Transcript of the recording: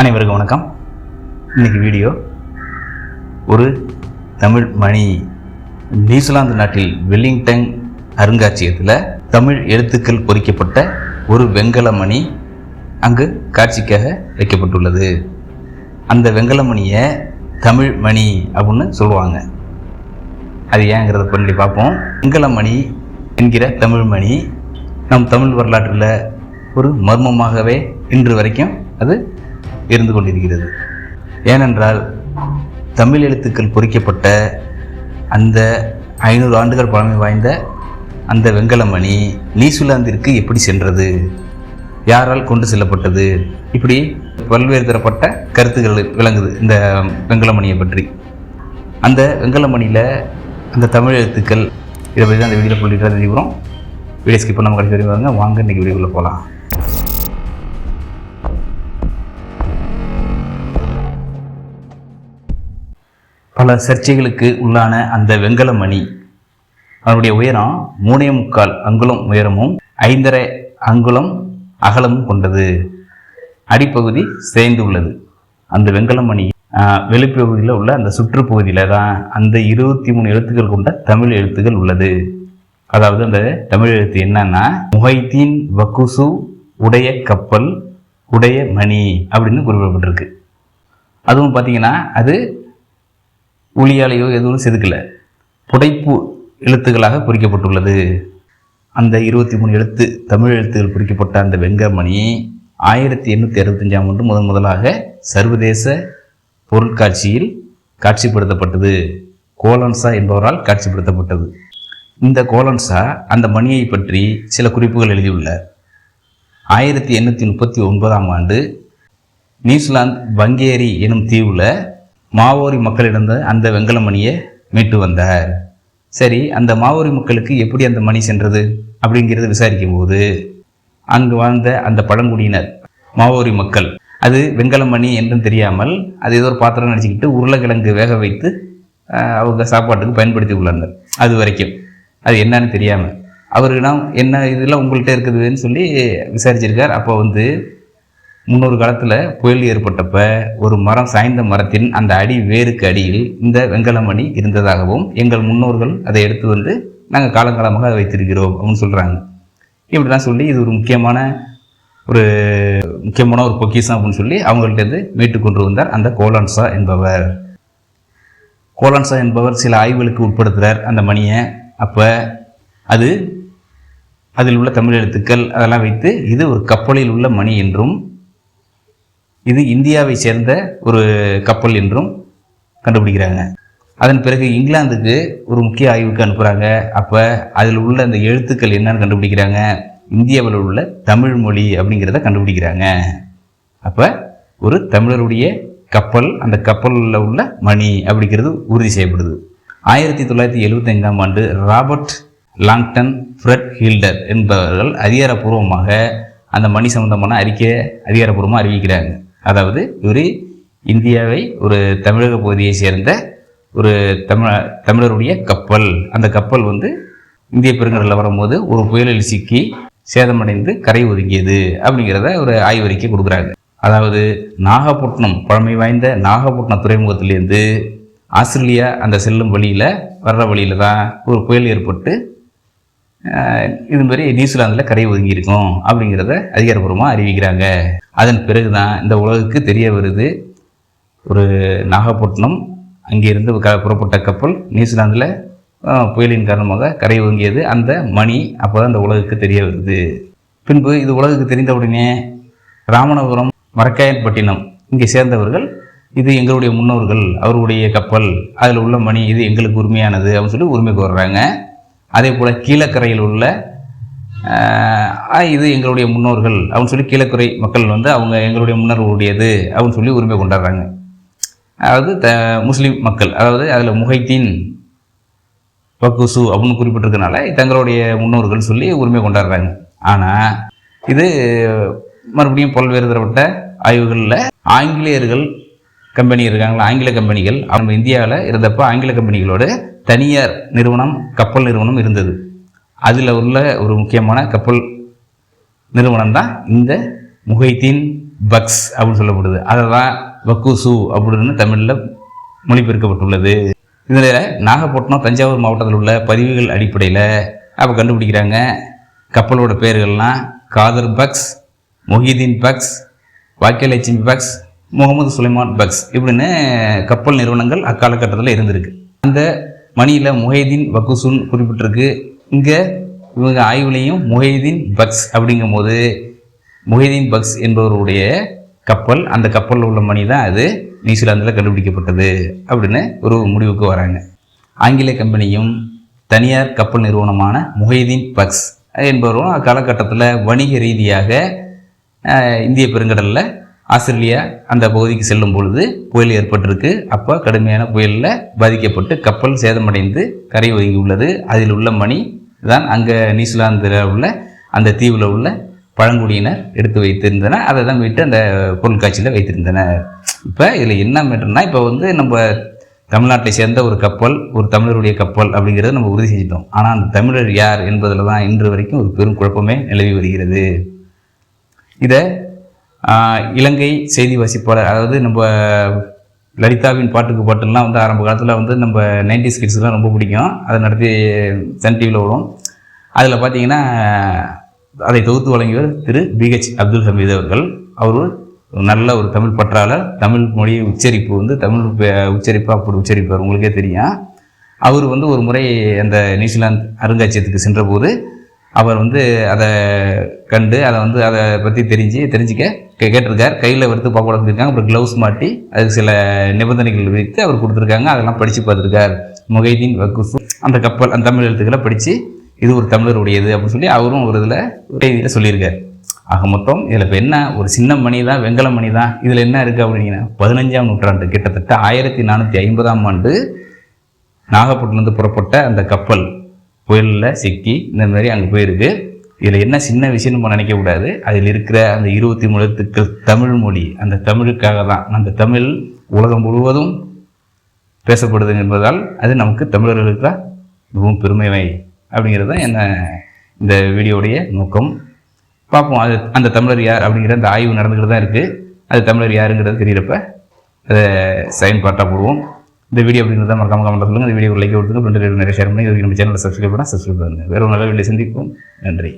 அனைவருக்கும் வணக்கம். இன்னைக்கு வீடியோ ஒரு தமிழ் மணி நியூசிலாந்து நாட்டில் வெல்லிங்டன் அருங்காட்சியகத்தில் தமிழ் எழுத்துக்கள் பொறிக்கப்பட்ட ஒரு வெங்கல மணி அங்கு காட்சிக்காக வைக்கப்பட்டுள்ளது. அந்த வெங்கல மணியை தமிழ் மணி அப்படின்னு சொல்லுவாங்க. அது ஏங்கிறத பண்ணி பார்ப்போம். வெண்கலமணி என்கிற தமிழ் மணி நம் தமிழ் வரலாற்றில் ஒரு மர்மமாகவே இன்று வரைக்கும் அது இருந்து கொண்டிருக்கிறது. ஏனென்றால் தமிழ் எழுத்துக்கள் பொறிக்கப்பட்ட அந்த ஐநூறு ஆண்டுகள் பழமை வாய்ந்த அந்த வெங்கலமணி நியூசிலாந்திற்கு எப்படி சென்றது? யாரால் கொண்டு செல்லப்பட்டது? இப்படி பல்வேறு தரப்பட்ட கருத்துக்கள் விளங்குது இந்த வெங்கலமணியை பற்றி. அந்த வெங்கலமணியில் அந்த தமிழ் எழுத்துக்கள் இதை பற்றி தான் அந்த வீடியோவில் சொல்லிட்டு தெரிவிக்கிறோம் வீடியோ ஸ்கிப் பண்ணாமல் கடைசி வரைக்கும் வாங்க வாங்க இன்றைக்கி வீடியோக்குள்ளே போகலாம். பல சர்ச்சைகளுக்கு உள்ளான அந்த வெங்கலமணி. அவருடைய அதனுடைய உயரம் மூணே முக்கால் அங்குலம் உயரமும் ஐந்தரை அங்குலம் அகலமும் கொண்டது. அடிப்பகுதி சேர்ந்து உள்ளது அந்த வெங்கலமணி வெளிப்பகுதியில் உள்ள அந்த சுற்றுப்பகுதியில் தான் அந்த இருபத்தி மூணு எழுத்துக்கள் கொண்ட தமிழ் எழுத்துக்கள் உள்ளது. அதாவது அந்த தமிழ் எழுத்து என்னன்னா முஹைதீன் வக்குசு உடைய கப்பல் உடைய மணி அப்படின்னு குறிப்பிடப்பட்டிருக்கு. அதுவும் பார்த்தீங்கன்னா அது ஒளியாலேயோ எதுவும் செதுக்கலை. புடைப்பு எழுத்துக்களாக குறிக்கப்பட்டுள்ளது. அந்த இருபத்தி மூணு எழுத்து தமிழ் எழுத்துக்கள் குறிக்கப்பட்ட அந்த வெங்கமணி ஆயிரத்தி எண்ணூற்றி அறுபத்தஞ்சாம் ஆண்டு முதன் முதலாக சர்வதேச பொருட்காட்சியில் காட்சிப்படுத்தப்பட்டது. கோலன்சா என்பவரால் காட்சிப்படுத்தப்பட்டது. இந்த கோலன்சா அந்த மணியை பற்றி சில குறிப்புகள் எழுதியுள்ளார். ஆயிரத்தி எண்ணூற்றி முப்பத்தி ஒன்பதாம் ஆண்டு நியூசிலாந்து பங்கேரி எனும் தீவில் மாவோரி மக்களிடம் அந்த வெங்கல மணியை மீட்டு வந்தார். சரி அந்த மாவோரி மக்களுக்கு எப்படி அந்த மணி சென்றது அப்படிங்கிறத விசாரிக்கும் போது அங்கு வாழ்ந்த அந்த பழங்குடியினர் மாவோரி மக்கள் அது வெண்கல மணி என்றும் தெரியாமல் அது ஏதோ ஒரு பாத்திரம் நினச்சிக்கிட்டு உருளைக்கிழங்கு வேக வைத்து அவங்க சாப்பாட்டுக்கு பயன்படுத்தி உள்ளனர். அது வரைக்கும். அது என்னன்னு தெரியாமல். அவர்களிடம் என்ன இதெல்லாம் உங்கள்கிட்ட இருக்குதுன்னு சொல்லி விசாரிச்சிருக்கார். அப்போ வந்து முன்னொரு காலத்தில் புயல் ஏற்பட்டப்ப ஒரு மரம் சாய்ந்த மரத்தின் அந்த அடி வேருக்கு அடியில் இந்த வெங்கலமணி இருந்ததாகவும் எங்கள் முன்னோர்கள் அதை எடுத்து வந்து நாங்கள் காலங்காலமாக அதை வைத்திருக்கிறோம் அப்படின்னு சொல்கிறாங்க இப்படிலாம் சொல்லி இது ஒரு முக்கியமான ஒரு முக்கியமான ஒரு பொக்கிஷம் அப்படின்னு சொல்லி அவங்கள்ட்ட இருந்து மீட்டு கொண்டு வந்தார் அந்த கோலான்சா என்பவர். கோலான்சா என்பவர் சில ஆய்வுகளுக்கு உட்படுத்துகிறார் அந்த மணியை. அப்போ அது அதில் உள்ள தமிழ் எழுத்துக்கள் அதெல்லாம் வைத்து இது ஒரு கப்பலில் உள்ள மணி என்றும் இது இந்தியாவை சேர்ந்த ஒரு கப்பல் என்றும் கண்டுபிடிக்கிறாங்க. அதன் பிறகு இங்கிலாந்துக்கு ஒரு முக்கிய ஆய்வுக்கு அனுப்புகிறாங்க அப்போ அதில் உள்ள அந்த எழுத்துக்கள் என்னன்னு கண்டுபிடிக்கிறாங்க. இந்தியாவில் உள்ள தமிழ் மொழி அப்படிங்கிறத கண்டுபிடிக்கிறாங்க. அப்போ ஒரு தமிழருடைய கப்பல் அந்த கப்பலில் உள்ள மணி அப்படிங்கிறது உறுதி செய்யப்படுது. ஆயிரத்தி தொள்ளாயிரத்தி எழுபத்தைந்தாம் ஆண்டு ராபர்ட் லாங்டன் ஃப்ரெட் ஹீல்டர் என்பவர்கள் அதிகாரப்பூர்வமாக அந்த மணி சம்பந்தமான அறிக்கையை அதிகாரப்பூர்வமாக அறிவிக்கிறாங்க. அதாவது இவர் இந்தியாவை ஒரு தமிழக பகுதியை சேர்ந்த ஒரு தமிழ தமிழருடைய கப்பல். அந்த கப்பல் வந்து இந்திய பெருங்கடலில் வரும்போது ஒரு புயலில் சிக்கி சேதமடைந்து கரை ஒதுங்கியது அப்படிங்கிறத ஒரு ஆய்வறிக்கை கொடுக்குறாங்க. அதாவது நாகப்பட்டினம் பழமை வாய்ந்த நாகப்பட்டினம் துறைமுகத்திலேருந்து ஆஸ்திரேலியா அந்த செல்லும் வழியில் வர்ற வழியில் தான் ஒரு புயல் ஏற்பட்டு இது மாதிரி நியூசிலாந்தில் கரை ஒதுங்கி இருக்கும் அப்படிங்கிறத அதிகாரப்பூர்வமாக அறிவிக்கிறாங்க. அதன் பிறகு தான் இந்த உலகுக்கு தெரிய வருது. ஒரு நாகப்பட்டினம் அங்கேருந்து க புறப்பட்ட கப்பல் நியூசிலாந்தில் புயலின் காரணமாக கரை ஒதுங்கியது. அந்த மணி அப்போ தான் இந்த உலகுக்கு தெரிய வருது. பின்பு இது உலகுக்கு தெரிந்த உடனே ராமநாதபுரம் மரக்காயன்பட்டினம் இங்கே சேர்ந்தவர்கள் இது எங்களுடைய முன்னோர்கள் அவருடைய கப்பல் அதில் உள்ள மணி இது எங்களுக்கு உரிமையானது அப்படின்னு சொல்லி உரிமை கோர்றாங்க. அதே போல் கீழக்கரையில் உள்ள இது எங்களுடைய முன்னோர்கள். அப்படின்னு சொல்லி கீழக்கரை மக்கள் வந்து அவங்க எங்களுடைய முன்னோர்களுடையது அப்படின்னு சொல்லி உரிமை கொண்டாடுறாங்க. அதாவது த முஸ்லீம் மக்கள் அதாவது அதில் முகைத்தீன் பக்குசு அப்படின்னு குறிப்பிட்டிருக்கனால தங்களுடைய முன்னோர்கள் சொல்லி உரிமை கொண்டாடுறாங்க. ஆனால் இது மறுபடியும் பல்வேறு தரப்பட்ட ஆய்வுகளில் ஆங்கிலேயர்கள் கம்பெனி இருக்காங்களா ஆங்கில கம்பெனிகள். அவங்க இந்தியாவில் இருந்தப்போ ஆங்கில கம்பெனிகளோடு தனியார் நிறுவனம் கப்பல் நிறுவனம் இருந்தது. அதில் உள்ள ஒரு முக்கியமான கப்பல் நிறுவனம் தான் இந்த முகைத்தீன் பக்ஸ் அப்படின்னு சொல்லப்படுது. அதை தான் வக்குசு அப்படின்னு தமிழில் மொழிபெயர்க்கப்பட்டுள்ளது. இதில் நாகப்பட்டினம் தஞ்சாவூர் மாவட்டத்தில் உள்ள பதிவுகள் அடிப்படையில் அப்போ கண்டுபிடிக்கிறாங்க. கப்பலோட பெயர்கள்லாம் Kader bugs Mohideen bugs Bhagyalakshmi bugs Mohammed Sulaiman bugs இப்படின்னு கப்பல் நிறுவனங்கள் அக்காலகட்டத்தில் இருந்திருக்கு. அந்த மணியில் முஹைதீன் பக்குசுன்னு குறிப்பிட்டிருக்கு. இங்கே இவங்க ஆய்வுலையும் முஹைதீன் பக்ஸ் அப்படிங்கும்போது முஹைதீன் பக்ஸ் என்பவருடைய கப்பல் அந்த கப்பலில் உள்ள மணி தான் அது. நியூசிலாந்தில் கண்டுபிடிக்கப்பட்டது அப்படின்னு ஒரு முடிவுக்கு வராங்க. ஆங்கில கம்பெனியும் தனியார் கப்பல் நிறுவனமான முஹைதீன் பக்ஸ் என்பவரும் அக்காலகட்டத்தில் வணிக ரீதியாக இந்திய பெருங்கடலில் ஆஸ்திரேலியா அந்த பகுதிக்கு செல்லும் பொழுது புயல் ஏற்பட்டிருக்கு. அப்போ கடுமையான புயலில் பாதிக்கப்பட்டு கப்பல் சேதமடைந்து கரை ஒதுங்கி உள்ளது. அதில் உள்ள மணி தான் அங்கே நியூசிலாந்தில் உள்ள அந்த தீவில் உள்ள பழங்குடியினர் எடுத்து வைத்திருந்தனர் அதை தான் விட்டு அந்த பொருட்காட்சியில் வைத்திருந்தனர் இப்போ இதில் என்ன மேட்டர்னா இப்போ வந்து நம்ம தமிழ்நாட்டை சேர்ந்த ஒரு கப்பல் ஒரு தமிழருடைய கப்பல் அப்படிங்கிறத நம்ம உறுதி செஞ்சிட்டோம். ஆனால் அந்த தமிழர் யார் என்பதில் தான் இன்று வரைக்கும் ஒரு பெரும் குழப்பமே நிலவி வருகிறது. இதை இலங்கை செய்தி வாசிப்பாளர் அதாவது நம்ம லலிதாவின் பாட்டுக்கு பாட்டுலாம் வந்து ஆரம்ப காலத்தில் வந்து நம்ம நைன்டி ஸ்கிட்ஸ்லாம் ரொம்ப பிடிக்கும். அதை நடத்தி சன் டிவியில் வரும் அதில் பார்த்தீங்கன்னா அதை தொகுத்து வழங்கியவர் திரு பிஹெச் அப்துல் ஹமீத் அவர்கள். அவர் நல்ல ஒரு தமிழ் பற்றாளர். தமிழ் மொழி உச்சரிப்பு வந்து தமிழ் பே- உச்சரிப்பு அப்படி உச்சரிப்பார். உங்களுக்கே தெரியும். அவர் வந்து ஒரு முறை அந்த நியூசிலாந்து அருங்காட்சியகத்துக்கு சென்றபோது அவர் வந்து அதை கண்டு அதை வந்து அதை பற்றி தெரிஞ்சு தெரிஞ்சுக்க கேட்டிருக்கார். கையில் வந்து பாப்பாட இருக்காங்க அப்புறம் க்ளவுஸ் மாட்டி அதுக்கு சில நிபந்தனைகள் விதித்து அவர் கொடுத்துருக்காங்க. அதெல்லாம் படித்து பார்த்துருக்கார். முகைதீன் வக்குசு அந்த கப்பல் அந்த தமிழ் எழுத்துக்களை படித்து இது ஒரு தமிழருடையது அப்படின்னு சொல்லி அவரும் ஒரு இதில் செய்தியில் சொல்லியிருக்கார். ஆக மொத்தம் இதில் இப்போ என்ன? ஒரு சின்ன மணி தான் வெங்கல மணி தான் இதில் என்ன இருக்குது அப்படிங்கன்னா பதினஞ்சாம் நூற்றாண்டு கிட்டத்தட்ட ஆயிரத்தி நானூற்றி ஐம்பதாம் ஆண்டு நாகப்பட்டினத்துலேருந்து புறப்பட்ட அந்த கப்பல் புயலில் சிக்கி இந்த மாதிரி அங்கே போயிருக்கு. இதில் என்ன சின்ன விஷயம் நம்ம நினைக்கக்கூடாது அதில் இருக்கிற அந்த இருபத்தி மூணு எழுத்துக்கள் தமிழ் மொழி அந்த தமிழுக்காக தான். அந்த தமிழ் உலகம் முழுவதும் பேசப்படுது என்பதால் அது நமக்கு தமிழர்களுக்கு தான் மிகவும் பெருமைவை அப்படிங்கிறது தான் என்ன இந்த வீடியோடைய நோக்கம். பார்ப்போம் அது அந்த தமிழர் யார் அப்படிங்கிற அந்த ஆய்வு நடந்துக்கிட்டு தான் இருக்குது அது தமிழர் யாருங்கிறது தெரிகிறப்ப அதை சைன் பாட்டாக போடுவோம். இந்த வீடியோ அப்படிங்கிறத மறக்காம கமெண்ட் சொல்லுங்கள் இந்த வீடியோ லைக் கொடுத்துங்க ஃப்ரெண்டு நிறைய ஷேர் பண்ணி இதுவரைக்கும் நம்ம சேனலில் சப்ஸ்கிரைப் பண்ணால் சப்ஸ்கிரைப் பண்ணுங்கள் வேறு ஒரு நல்ல வீடியோ சந்திப்போம் நன்றி.